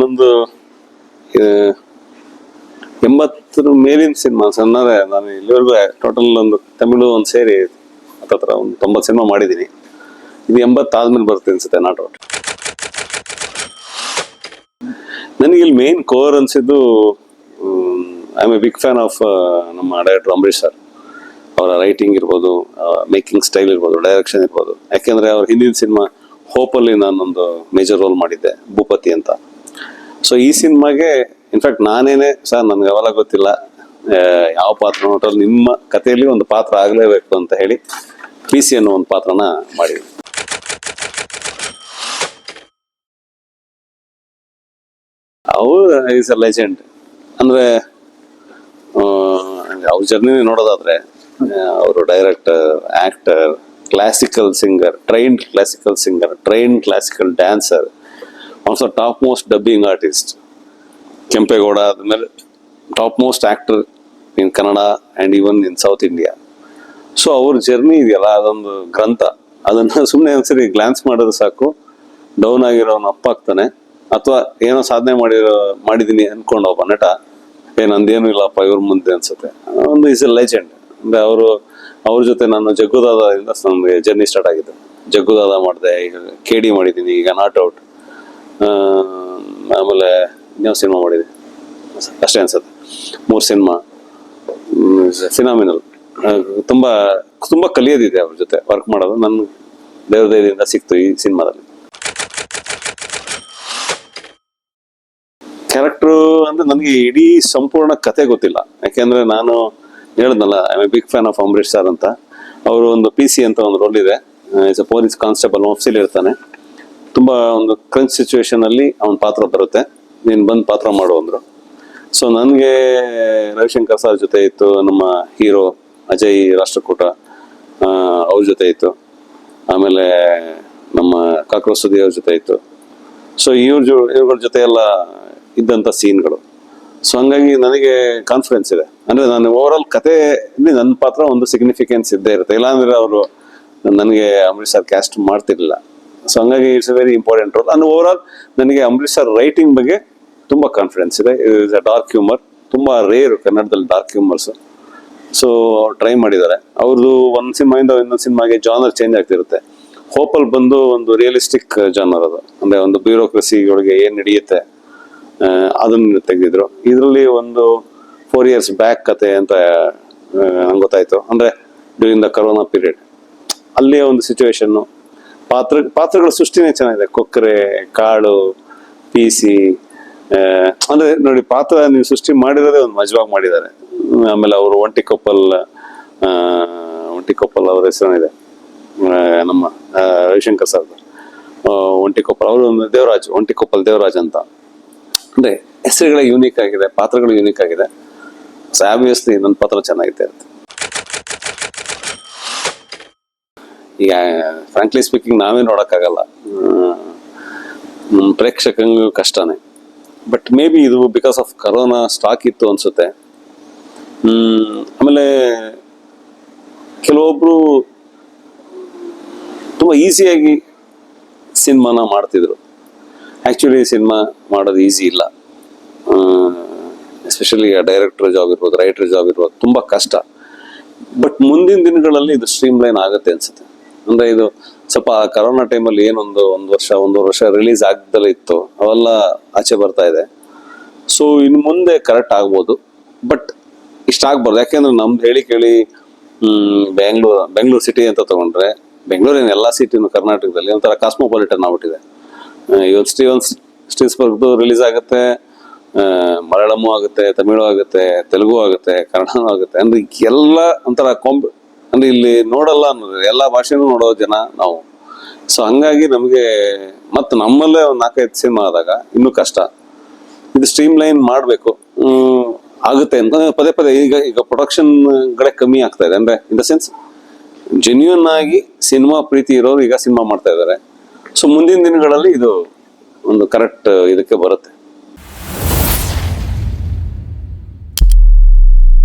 ಆ, ಎಂಬತ್ತರ ಮೇಲಿನ ಸಿನಿಮಾ ಸಣ್ಣ ನಾನು ಇಲ್ಲಿವರೆಗೂ ಟೋಟಲ್ ಒಂದು ತಮಿಳು ಒಂದು ಸೇರಿ ಹತ್ತತ್ರ ಒಂದು ತೊಂಬತ್ತು ಸಿನಿಮಾ ಮಾಡಿದ್ದೀನಿ. ಇದು ಎಂಬತ್ತಾದ್ಮೇಲೆ ಬರುತ್ತೆ ಅನ್ಸುತ್ತೆ ನಾಟ್ ಔಟ್. ನನಗೆ ಇಲ್ಲಿ main core ಅನ್ಸಿದ್ದು I am a big fan of ನಮ್ಮ ಡೈರೆಕ್ಟರ್ ಅಂಬರೀಶ್ ಸರ್ ಅವರ ರೈಟಿಂಗ್ ಇರ್ಬೋದು ಮೇಕಿಂಗ್ ಸ್ಟೈಲ್ ಇರ್ಬೋದು ಡೈರೆಕ್ಷನ್ ಇರ್ಬೋದು. ಯಾಕೆಂದರೆ ಅವ್ರ ಹಿಂದಿನ ಸಿನಿಮಾ ಹೋಪಲ್ಲಿ ನಾನೊಂದು ಮೇಜರ್ ರೋಲ್ ಮಾಡಿದ್ದೆ ಭೂಪತಿ ಅಂತ. ಸೊ ಈ ಸಿನಿಮಾಗೆ ಇನ್ಫ್ಯಾಕ್ಟ್ ನಾನೇನೆ, ಸರ್, ನನ್ಗೆ ಅವೆಲ್ಲ ಗೊತ್ತಿಲ್ಲ. ಯಾವ ಪಾತ್ರ ನೋಟಲ್ಲಿ ನಿಮ್ಮ ಕಥೆಯಲ್ಲಿ ಒಂದು ಪಾತ್ರ ಆಗಲೇಬೇಕು ಅಂತ ಹೇಳಿ ಪಿ ಸಿ ಅನ್ನೋ ಒಂದು ಪಾತ್ರನ ಮಾಡಿದ್ವಿ. ಅವ್ರು ಈಸ್ ಅ ಲೆಜೆಂಡ್ ಅಂದ್ರೆ ಅವ್ರ ಜರ್ನಿ ನೋಡೋದಾದ್ರೆ ಅವರು director actor classical singer trained classical singer trained classical dancer also top most dubbing artist Kempegowda ಆದಮೇಲೆ top most actor in Kannada and even in South India so ಅವ್ರ journey ಇದೆಯಲ್ಲ, ಅದೊಂದು ಗ್ರಂಥ. ಅದನ್ನು ಸುಮ್ಮನೆ ಒಂದ್ಸರಿ ಗ್ಲಾನ್ಸ್ ಮಾಡಿದ್ರೆ ಸಾಕು. ಡೌನ್ ಆಗಿರೋನು ಅಪ್ಪ ಆಗ್ತಾನೆ. ಅಥವಾ ಏನೋ ಸಾಧನೆ ಮಾಡಿರೋ ಮಾಡಿದ್ದೀನಿ ಅನ್ಕೊಂಡು ಒಬ್ಬ ನಟ. ಏ, ನಂದೇನು ಇಲ್ಲಪ್ಪ, ಇವ್ರ ಮುಂದೆ ಅನ್ಸುತ್ತೆ. ಒಂದು ಇಸ್ ಎ ಲೆಜೆಂಡ್ ಅಂದರೆ ಅವರು, ಅವ್ರ ಜೊತೆ ನಾನು ಜಗ್ಗುದಾದದಿಂದ ನಮಗೆ ಜರ್ನಿ ಸ್ಟಾರ್ಟ್ ಆಗಿದೆ ಜಗ್ಗುದಾದ ಮಾಡಿದೆ, ಈಗ ಕೆ ಡಿ ಮಾಡಿದ್ದೀನಿ ಈಗ ನಾಟ್ ಔಟ್ ಆಮೇಲೆ ಇನ್ನೊಂದು ಸಿನಿಮಾ ಮಾಡಿದೆ ಅಷ್ಟೇ ಅನ್ಸುತ್ತೆ. ಮೂರು ಸಿನಿಮಾ ಫಿನಾಮಿನಲ್ ತುಂಬ ತುಂಬ ಕಲಿಯೋದಿದೆ ಅವ್ರ ಜೊತೆ ವರ್ಕ್ ಮಾಡೋದು. ನನ್ನ ದೇವದಯದಿಂದ ಸಿಕ್ತು ಈ ಸಿನಿಮಾದಲ್ಲಿ ಕ್ಯಾರೆಕ್ಟ್ರು ಅಂದ್ರೆ ನನಗೆ ಇಡೀ ಸಂಪೂರ್ಣ ಕತೆ ಗೊತ್ತಿಲ್ಲ. ಯಾಕೆಂದ್ರೆ ನಾನು ಹೇಳಿದ್ನಲ್ಲ I a big fan of Ambareesh sir ಅಂತ. ಅವರು ಒಂದು ಪಿ ಸಿ ಅಂತ ಒಂದು ರೋಲ್ ಇದೆ. ಇಸ್ ಅ ಪೊಲೀಸ್ ಕಾನ್ಸ್ಟೇಬಲ್ ಆಫೀಸಲ್ಲಿ ಇರ್ತಾನೆ. ತುಂಬಾ ಒಂದು ಕ್ರಂಚ್ ಸಿಚುವೇಶನ್ ಅಲ್ಲಿ ಅವನ ಪಾತ್ರ ಬರುತ್ತೆ. ನೀನು ಬಂದು ಪಾತ್ರ ಮಾಡು ಅಂದ್ರು. ಸೊ ನನಗೆ ರವಿಶಂಕರ್ ಸರ್ ಜೊತೆ ಇತ್ತು, ನಮ್ಮ ಹೀರೋ ಅಜಯ್ ರಾಷ್ಟ್ರಕೂಟ ಅವ್ರ ಜೊತೆ ಇತ್ತು. ಆಮೇಲೆ ನಮ್ಮ ಕಾಕ್ರೋಚ್ ಸುದಿ ಅವ್ರ ಜೊತೆ ಇತ್ತು. ಸೊ ಇವ್ರ ಜೊ ಇವ್ರ ಜೊತೆ ಎಲ್ಲ ಇದ್ದಂಥ ಸೀನ್ಗಳು ಸೊ ಹಂಗಾಗಿ ನನಗೆ ಕಾನ್ಫಿಡೆನ್ಸ್ ಇದೆ. ಅಂದ್ರೆ ನಾನು ಓವರ್ ಆಲ್ ನನ್ನ ಪಾತ್ರ ಒಂದು ಸಿಗ್ನಿಫಿಕೆನ್ಸ್ ಇದ್ದೇ ಇರುತ್ತೆ. ಇಲ್ಲಾಂದರೆ ಅವರು ನನಗೆ ಅಮೃತ್ ಸರ್ ಕ್ಯಾಸ್ಟ್ ಮಾಡ್ತಿರ್ಲಿಲ್ಲ. ಸೊ ಹಂಗಾಗಿ it's very important role and overall ನನಗೆ ಅಂಬರೀಶ್ ಸರ್ ರೈಟಿಂಗ್ ಬಗ್ಗೆ ತುಂಬ ಕಾನ್ಫಿಡೆನ್ಸ್ ಇದೆ. ಇಸ್ ಅ ಡಾರ್ಕ್ ಹ್ಯೂಮರ್ ತುಂಬ ರೇರ್ ಕನ್ನಡದಲ್ಲಿ ಡಾರ್ಕ್ ಹ್ಯೂಮರ್ಸ್ ಸೊ ಟ್ರೈ ಮಾಡಿದ್ದಾರೆ. ಅವ್ರದ್ದು ಒಂದು ಸಿನಿಮಾಯಿಂದ ಇನ್ನೊಂದು ಸಿನಿಮಾಗೆ ಜಾನರ್ ಚೇಂಜ್ ಆಗ್ತಿರುತ್ತೆ. ಹೋಪಲ್ ಬಂದು ಒಂದು ರಿಯಲಿಸ್ಟಿಕ್ ಜಾನರ್ ಅದು. ಅಂದರೆ ಒಂದು ಬ್ಯೂರೋಕ್ರಸಿಗಳಿಗೆ ಏನು ನಡೆಯುತ್ತೆ ಅದನ್ನ ತೆಗೆದಿದ್ರು. ಇದರಲ್ಲಿ ಒಂದು ಫೋರ್ ಇಯರ್ಸ್ ಬ್ಯಾಕ್ ಕತೆ ಅಂತ ನಂಗೆ ಗೊತ್ತಾಯ್ತು. ಅಂದ್ರೆ ಡ್ಯೂರಿಂಗ್ ದ ಕರೋನಾ ಪೀರಿಯಡ್ ಅಲ್ಲಿಯ ಒಂದು ಸಿಚುವೇಶನ್ ಪಾತ್ರ, ಪಾತ್ರಗಳ ಸೃಷ್ಟಿನೇ ಚೆನ್ನಾಗಿದೆ. ಕೊಕ್ಕರೆ, ಕಾಳು, ಪೀಸಿ ಅಂದ್ರೆ ನೋಡಿ ಪಾತ್ರ ನೀವು ಸೃಷ್ಟಿ ಮಾಡಿರೋದೇ ಒಂದು ಮಜವಾಗಿ ಮಾಡಿದ್ದಾರೆ. ಆಮೇಲೆ ಅವರು ಒಂಟಿ ಕೊಪ್ಪಲ್ ಒಂಟಿ ಕೊಪ್ಪಲ್ ಅವ್ರ ಹೆಸರೇನಿದೆ. ನಮ್ಮ ರವಿಶಂಕರ್ ಸರ್ ಒಂಟಿ ಕೊಪ್ಪಲ್, ಅವರು ಒಂದು ದೇವರಾಜ್, ಒಂಟಿ ಕೊಪ್ಪಲ್ ದೇವರಾಜ್ ಅಂತ. ಅಂದ್ರೆ ಹೆಸರುಗಳೇ ಯೂನಿಕ್ ಆಗಿದೆ, ಪಾತ್ರಗಳು ಯೂನಿಕ್ ಆಗಿದೆ. ಸೊ ಆಬ್ವಿಯಸ್ಲಿ ನನ್ನ ಪಾತ್ರ ಚೆನ್ನಾಗಿದೆ ಅಂತ. ಈಗ ಫ್ರಾಂಕ್ಲಿ ಸ್ಪೀಕಿಂಗ್ ನಾವೇ ನೋಡೋಕ್ಕಾಗಲ್ಲ. ಪ್ರೇಕ್ಷಕಂಗೂ ಕಷ್ಟನೇ. ಬಟ್ ಮೇ ಬಿ ಇದು ಬಿಕಾಸ್ ಆಫ್ ಕರೋನಾ ಸ್ಟಾಕ್ ಇತ್ತು ಅನಿಸುತ್ತೆ. ಆಮೇಲೆ ಕೆಲವೊಬ್ರು ತುಂಬ ಈಸಿಯಾಗಿ ಸಿನಿಮಾನ ಮಾಡ್ತಿದ್ರು. ಆ್ಯಕ್ಚುಲಿ ಸಿನಿಮಾ ಮಾಡೋದು ಈಸಿ ಇಲ್ಲ. ಎಸ್ಪೆಷಲಿ ಡೈರೆಕ್ಟರ್ ಜಾಬ್ ಇರ್ಬೋದು ರೈಟರ್ ಜಾಬ್ ಇರ್ಬೋದು, ತುಂಬ ಕಷ್ಟ. ಬಟ್ ಮುಂದಿನ ದಿನಗಳಲ್ಲಿ ಇದು ಸ್ಟ್ರೀಮ್ ಲೈನ್ ಆಗುತ್ತೆ ಅನ್ಸುತ್ತೆ. ಅಂದ್ರೆ ಇದು ಸ್ವಲ್ಪ ಕರೋನಾ ಟೈಮಲ್ಲಿ ಏನೊಂದು ಒಂದು ವರ್ಷ, ಒಂದೂವರೆ ವರ್ಷ ರಿಲೀಸ್ ಆಗ್ದಲೇ ಇತ್ತು. ಅವೆಲ್ಲ ಆಚೆ ಬರ್ತಾ ಇದೆ. ಸೊ ಇನ್ನು ಮುಂದೆ ಕರೆಕ್ಟ್ ಆಗ್ಬೋದು. ಬಟ್ ಇಷ್ಟ ಆಗ್ಬಾರ್ದು. ಯಾಕೆಂದ್ರೆ ನಮ್ದು ಹೇಳಿ ಕೇಳಿ ಬೆಂಗಳೂರು ಬೆಂಗಳೂರು ಸಿಟಿ ಅಂತ ತಗೊಂಡ್ರೆ ಬೆಂಗಳೂರಿನ ಎಲ್ಲ ಸಿಟಿನು ಕರ್ನಾಟಕದಲ್ಲಿ ಒಂಥರ ಕಾಸ್ಮೋಪಾಲಿಟನ್ ಆಗ್ಬಿಟ್ಟಿದೆ. ಇವತ್ತು ಸ್ಟೀವನ್ ಸ್ಟೀಸ್ಬರ್ಗ್ದು ರಿಲೀಸ್ ಆಗುತ್ತೆ ಮಲಯಾಳಮು ಆಗುತ್ತೆ, ತಮಿಳು ಆಗುತ್ತೆ, ತೆಲುಗು ಆಗುತ್ತೆ, ಕನ್ನಡನೂ ಆಗುತ್ತೆ. ಅಂದ್ರೆ ಎಲ್ಲ ಒಂಥರ ಕಾಂಬ್ ಅಂದ್ರೆ ಇಲ್ಲಿ ನೋಡಲ್ಲ ಅನ್ನೋದು, ಎಲ್ಲ ಭಾಷೆನೂ ನೋಡೋ ಜನ ನಾವು. ಸೊ ಹಂಗಾಗಿ ನಮಗೆ ಮತ್ತೆ ನಮ್ಮಲ್ಲೇ ಒಂದು ನಾಲ್ಕೈದು ಸಿನಿಮಾ ಆದಾಗ ಇನ್ನೂ ಕಷ್ಟ. ಇದು ಸ್ಟ್ರೀಮ್ ಲೈನ್ ಮಾಡಬೇಕು ಆಗುತ್ತೆ ಅಂತ ಪದೇ ಪದೇ ಈಗ ಈಗ ಪ್ರೊಡಕ್ಷನ್ ಗಳೇ ಕಮ್ಮಿ ಆಗ್ತಾ ಇದೆ. ಅಂದ್ರೆ ಇನ್ ದ ಸೆನ್ಸ್ ಜೆನ್ಯೂನ್ ಆಗಿ ಸಿನಿಮಾ ಪ್ರೀತಿ ಇರೋರು ಈಗ ಸಿನಿಮಾ ಮಾಡ್ತಾ ಇದ್ದಾರೆ. ಸೊ ಮುಂದಿನ ದಿನಗಳಲ್ಲಿ ಇದು ಒಂದು ಕರೆಕ್ಟ್ ಇದಕ್ಕೆ ಬರುತ್ತೆ.